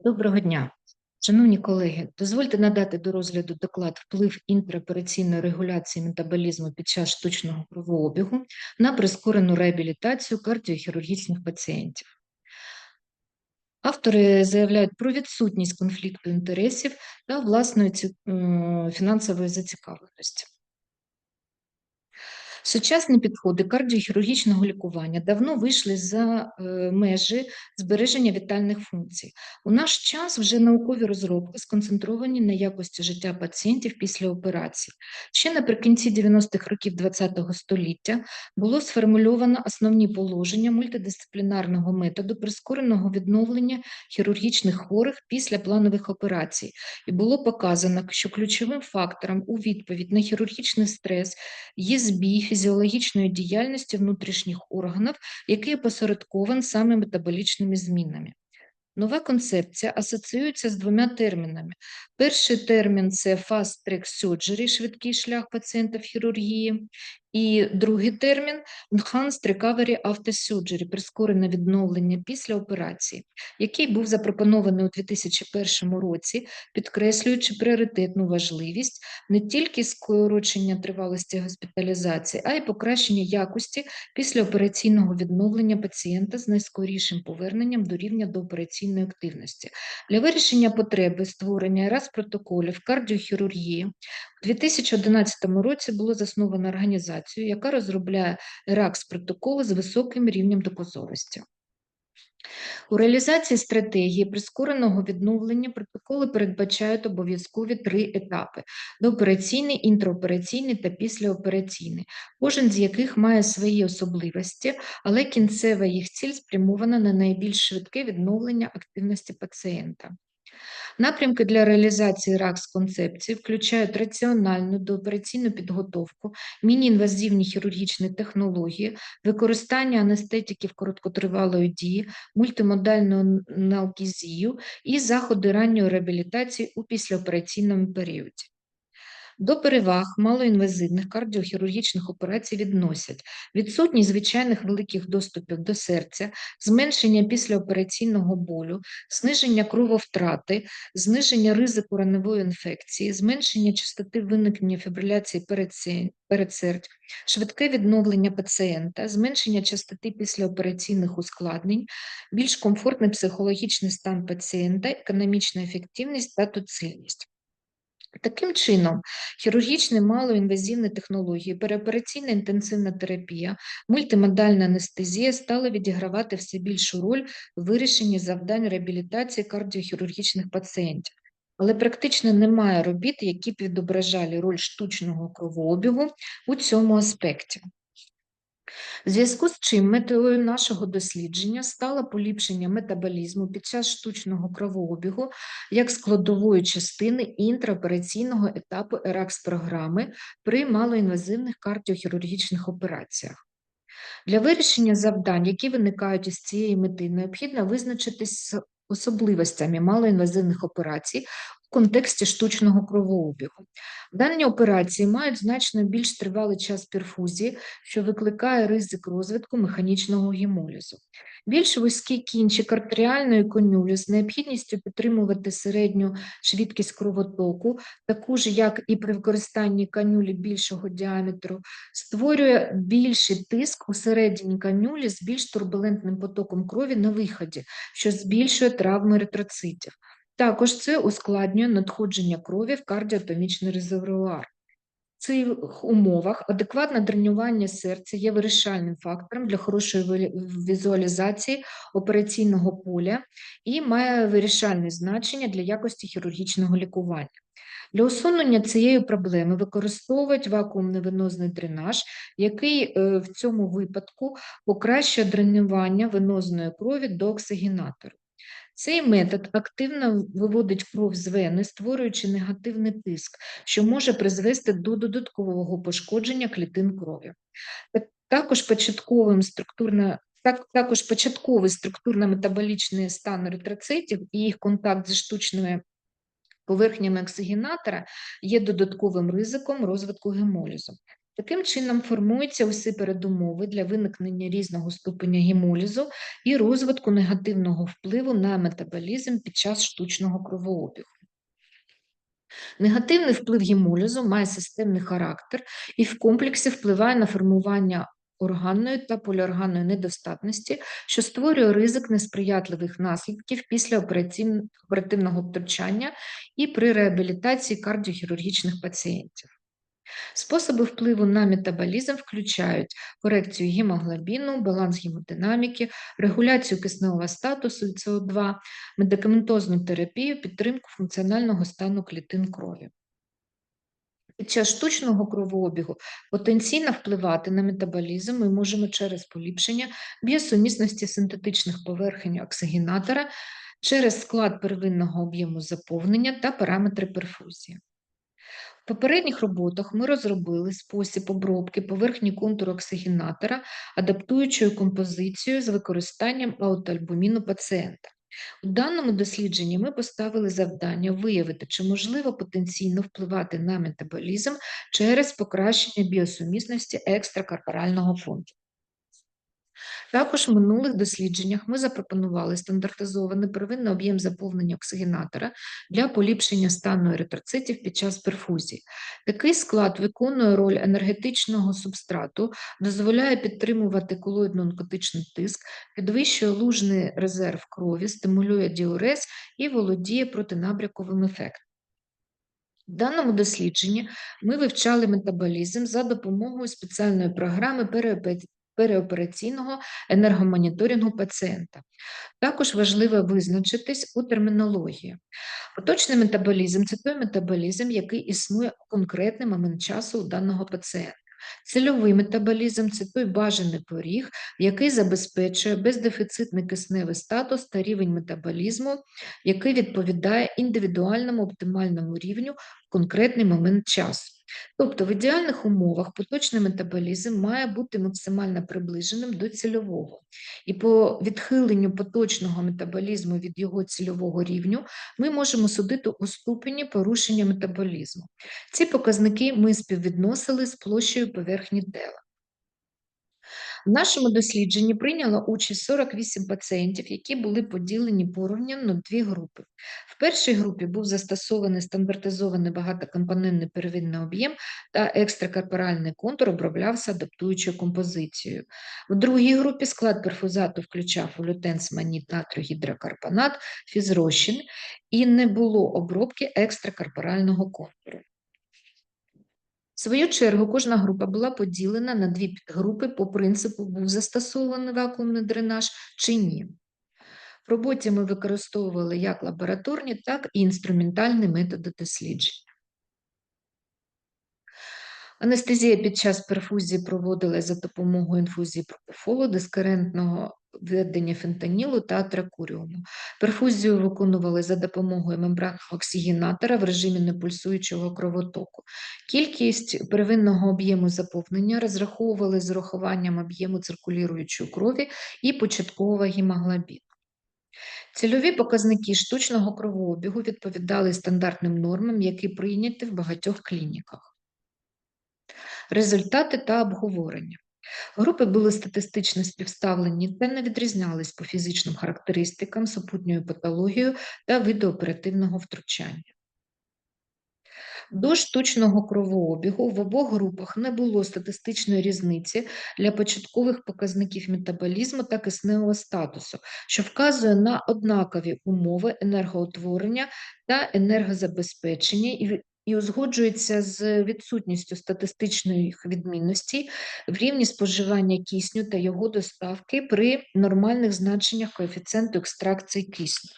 Доброго дня. Шановні колеги, дозвольте надати до розгляду доклад вплив інтраопераційної регуляції метаболізму під час штучного кровообігу на прискорену реабілітацію кардіохірургічних пацієнтів. Автори заявляють про відсутність конфлікту інтересів та власної фінансової зацікавленості. Сучасні підходи кардіохірургічного лікування давно вийшли за е, межі збереження вітальних функцій. У наш час вже наукові розробки сконцентровані на якості життя пацієнтів після операції. Ще наприкінці 90-х років ХХ століття було сформульовано основні положення мультидисциплінарного методу прискореного відновлення хірургічних хворих після планових операцій, і було показано, що ключовим фактором у відповідь на хірургічний стрес є збій фізіологічної діяльності внутрішніх органів, який опосередкований саме метаболічними змінами. Нова концепція асоціюється з двома термінами. Перший термін це fast track surgery, швидкий шлях пацієнта в хірургії, і другий термін enhanced recovery after surgery, прискорене відновлення після операції, який був запропонований у 2001 році, підкреслюючи пріоритетну важливість не тільки скорочення тривалості госпіталізації, а й покращення якості післяопераційного відновлення пацієнта з найскорішим поверненням до рівня доопераційної активності. Для вирішення потреби створення раз протоколів кардіохірургії у 2011 році було засновано організацію, яка розробляє РАКС протоколи з високим рівнем доказовості. У реалізації стратегії прискореного відновлення протоколи передбачають обов'язкові три етапи: доопераційний, інтраопераційний та післяопераційний, кожен з яких має свої особливості, але кінцева їх ціль спрямована на найбільш швидке відновлення активності пацієнта. Напрямки для реалізації РАКС концепції включають раціональну доопераційну підготовку, міні-інвазивні хірургічні технології, використання анестетиків короткотривалої дії, мультимодальну аналгезію і заходи ранньої реабілітації у післяопераційному періоді. До переваг малоінвазивних кардіохірургічних операцій відносять відсутність звичайних великих доступів до серця, зменшення післяопераційного болю, зниження крововтрати, зниження ризику раневої інфекції, зменшення частоти виникнення фібриляції передсе- передсердь, швидке відновлення пацієнта, зменшення частоти післяопераційних ускладнень, більш комфортний психологічний стан пацієнта, економічна ефективність та доцільність. Таким чином, хірургічні малоінвазивні технології, переопераційна інтенсивна терапія, мультимодальна анестезія стали відігравати все більшу роль в вирішенні завдань реабілітації кардіохірургічних пацієнтів. Але практично немає робіт, які б відображали роль штучного кровообігу у цьому аспекті. В зв'язку з чим метою нашого дослідження стало поліпшення метаболізму під час штучного кровообігу як складової частини інтраопераційного етапу ЕРАКС-програми при малоінвазивних кардіохірургічних операціях. Для вирішення завдань, які виникають із цієї мети, необхідно визначитись з особливостями малоінвазивних операцій в контексті штучного кровообігу. Дані операції мають значно більш тривалий час перфузії, що викликає ризик розвитку механічного гемолізу. Більш вузький кінчик артеріальної конюлі з необхідністю підтримувати середню швидкість кровотоку, таку ж, як і при використанні канюлі більшого діаметру, створює більший тиск у середині канюлі з більш турбулентним потоком крові на виході, що збільшує травми еритроцитів. Також це ускладнює надходження крові в кардіотонічний резервуар. В цих умовах адекватне дренування серця є вирішальним фактором для хорошої візуалізації операційного поля і має вирішальне значення для якості хірургічного лікування. Для усунення цієї проблеми використовують вакуумний венозний дренаж, який е, в цьому випадку покращує дренування венозної крові до оксигенатору. Цей метод активно виводить кров з вени, створюючи негативний тиск, що може призвести до додаткового пошкодження клітин крові. Також початковим структурно так, також початковий структурно-метаболічний стан еритроцитів і їх контакт зі штучними поверхнями оксигенатора є додатковим ризиком розвитку гемолізу. Таким чином формуються усі передумови для виникнення різного ступеня гемолізу і розвитку негативного впливу на метаболізм під час штучного кровообігу. Негативний вплив гемолізу має системний характер і в комплексі впливає на формування органної та поліорганної недостатності, що створює ризик несприятливих наслідків після оперативного втручання і при реабілітації кардіохірургічних пацієнтів. Способи впливу на метаболізм включають корекцію гемоглобіну, баланс гемодинаміки, регуляцію кисневого статусу СО2, медикаментозну терапію, підтримку функціонального стану клітин крові. Під час штучного кровообігу потенційно впливати на метаболізм ми можемо через поліпшення біосумісності синтетичних поверхень оксигенатора, через склад первинного об'єму заповнення та параметри перфузії. Попередніх роботах ми розробили спосіб обробки поверхні контуру оксигенатора, адаптуючою композицію з використанням аутоальбуміну пацієнта. У даному дослідженні ми поставили завдання виявити, чи можливо потенційно впливати на метаболізм через покращення біосумісності екстракорпорального фонду. Також в минулих дослідженнях ми запропонували стандартизований первинний об'єм заповнення оксигенатора для поліпшення стану еритроцитів під час перфузії. Такий склад виконує роль енергетичного субстрату, дозволяє підтримувати колоїдно-онкотичний тиск, підвищує лужний резерв крові, стимулює діурез і володіє протинабряковим ефектом. В даному дослідженні ми вивчали метаболізм за допомогою спеціальної програми переопераційного енергомоніторингу пацієнта. Також важливо визначитись у термінології. Поточний метаболізм це той метаболізм, який існує у конкретний момент часу у даного пацієнта. Цільовий метаболізм це той бажаний поріг, який забезпечує бездефіцитний кисневий статус та рівень метаболізму, який відповідає індивідуальному оптимальному рівню конкретний момент часу. Тобто в ідеальних умовах поточний метаболізм має бути максимально приближеним до цільового. І по відхиленню поточного метаболізму від його цільового рівню ми можемо судити у ступені порушення метаболізму. Ці показники ми співвідносили з площею поверхні тела. В нашому дослідженні прийняло участь 48 пацієнтів, які були поділені порівняно на дві групи. В першій групі був застосований стандартизований багатокомпонентний первинний об'єм та екстракорпоральний контур оброблявся адаптуючою композицією. В другій групі склад перфузату включав улютенс, маніт, натрію, гідрокарбонат, фізрозчин і не було обробки екстракорпорального контуру. В свою чергу кожна група була поділена на дві підгрупи по принципу був застосований вакуумний дренаж чи ні. В роботі ми використовували як лабораторні, так і інструментальні методи досліджень. Анестезія під час перфузії проводилась за допомогою інфузії пропофолу, дискерентного введення фентанілу та тракуріуму. Перфузію виконували за допомогою мембранного оксигенатора в режимі непульсуючого кровотоку. Кількість первинного об'єму заповнення розраховували з урахуванням об'єму циркулюючої крові і початкового гемоглобіну. Цільові показники штучного кровообігу відповідали стандартним нормам, які прийняті в багатьох клініках. Результати та обговорення. Групи були статистично співставлені та не відрізнялись по фізичним характеристикам, супутньою патологією та виду оперативного втручання. До штучного кровообігу в обох групах не було статистичної різниці для початкових показників метаболізму та кисневого статусу, що вказує на однакові умови енергоутворення та енергозабезпечення і узгоджується з відсутністю статистичних відмінностей в рівні споживання кисню та його доставки при нормальних значеннях коефіцієнту екстракції кисню.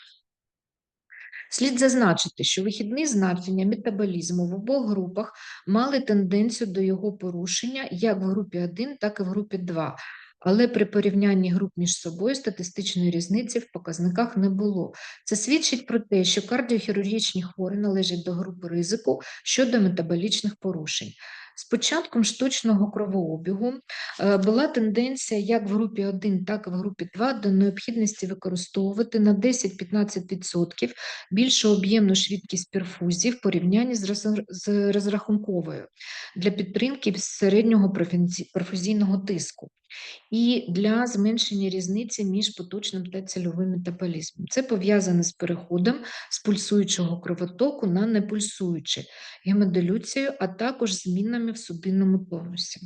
Слід зазначити, що вихідні значення метаболізму в обох групах мали тенденцію до його порушення як в групі 1, так і в групі 2, але при порівнянні груп між собою статистичної різниці в показниках не було. Це свідчить про те, що кардіохірургічні хворі належать до групи ризику щодо метаболічних порушень. З початком штучного кровообігу е, була тенденція як в групі 1, так і в групі 2 до необхідності використовувати на 10-15% більшу об'ємну швидкість перфузії в порівнянні з розрахунковою для підтримки середнього перфузійного тиску і для зменшення різниці між поточним та цільовим метаболізмом. Це пов'язане з переходом з пульсуючого кровотоку на непульсуючий, гемодилюцією, а також змінами в судинному тонусі.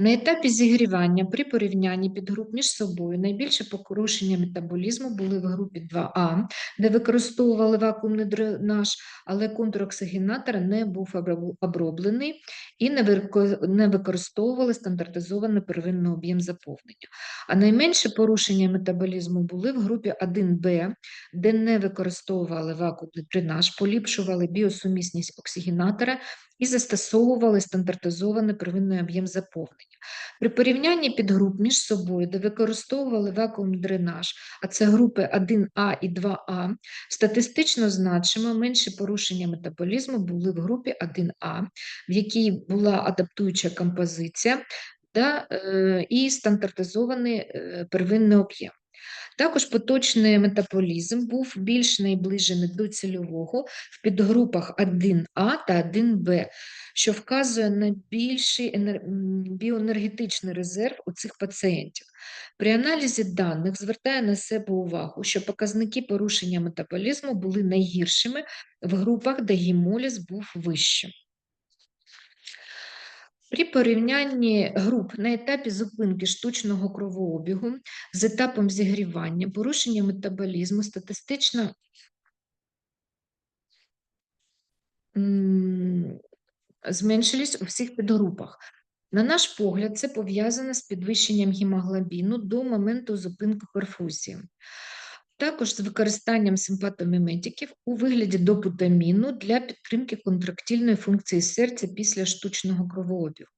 На етапі зігрівання при порівнянні підгруп між собою найбільше порушення метаболізму були в групі 2А, де використовували вакуумний дренаж, але контур оксигенатора не був оброблений і не використовували стандартизований первинний об'єм заповнення. А найменше порушення метаболізму були в групі 1Б, де не використовували вакуумний дренаж, поліпшували біосумісність оксигенатора і застосовували стандартизований первинний об'єм заповнення. При порівнянні підгруп між собою, де використовували вакуумний дренаж, а це групи 1А і 2А, статистично значимо менші порушення метаболізму були в групі 1А, в якій була адаптуюча композиція та, е, і стандартизований е, первинний об'єм. Також поточний метаболізм був більш найближений до цільового в підгрупах 1А та 1Б, що вказує на більший енер- біоенергетичний резерв у цих пацієнтів. При аналізі даних звертає на себе увагу, що показники порушення метаболізму були найгіршими в групах, де гемоліз був вищим. При порівнянні груп на етапі зупинки штучного кровообігу з етапом зігрівання, порушення метаболізму статистично зменшились у всіх підгрупах. На наш погляд, це пов'язано з підвищенням гемоглобіну до моменту зупинки перфузії. Також з використанням симпатоміметиків у вигляді допутаміну для підтримки контрактильної функції серця після штучного кровообігу.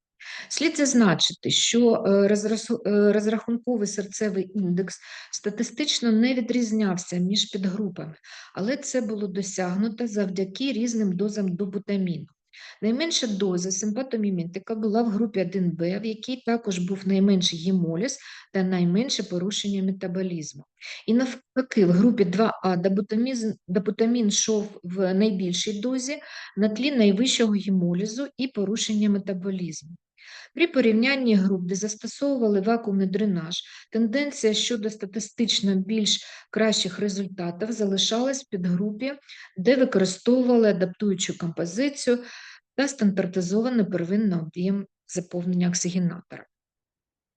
Слід зазначити, що е, е, розрахунковий серцевий індекс статистично не відрізнявся між підгрупами, але це було досягнуто завдяки різним дозам добутаміну. Найменша доза симпатомімітика була в групі 1Б, в якій також був найменший гемоліз та найменше порушення метаболізму. І навпаки, в групі 2А добутамізм- йшов в найбільшій дозі на тлі найвищого гемолізу і порушення метаболізму. При порівнянні груп, де застосовували вакуумний дренаж, тенденція щодо статистично більш кращих результатів залишалась в підгрупі, де використовували адаптуючу композицію та стандартизований первинний об'єм заповнення оксигенатора.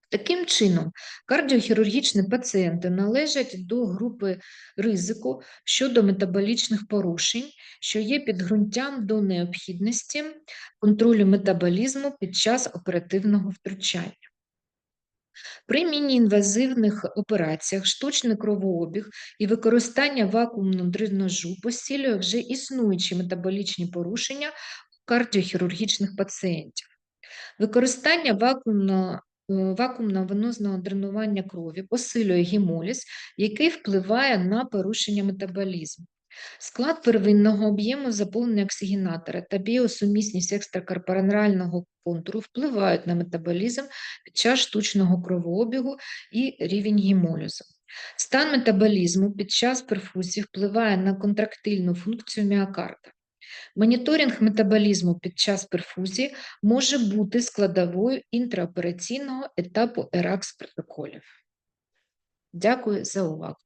Таким чином, кардіохірургічні пацієнти належать до групи ризику щодо метаболічних порушень, що є підґрунтям до необхідності контролю метаболізму під час оперативного втручання. При міні-інвазивних операціях штучний кровообіг і використання вакуумного дренажу посилює вже існуючі метаболічні порушення кардіохірургічних пацієнтів. Використання вакуумного, е, вакуумно-венозного дренування крові посилює гемоліз, який впливає на порушення метаболізму. Склад первинного об'єму заповнення оксигенатора та біосумісність екстракорпорального контуру впливають на метаболізм під час штучного кровообігу і рівень гемолізу. Стан метаболізму під час перфузії впливає на контрактильну функцію міокарда. Моніторинг метаболізму під час перфузії може бути складовою інтраопераційного етапу ЕРАКС протоколів. Дякую за увагу.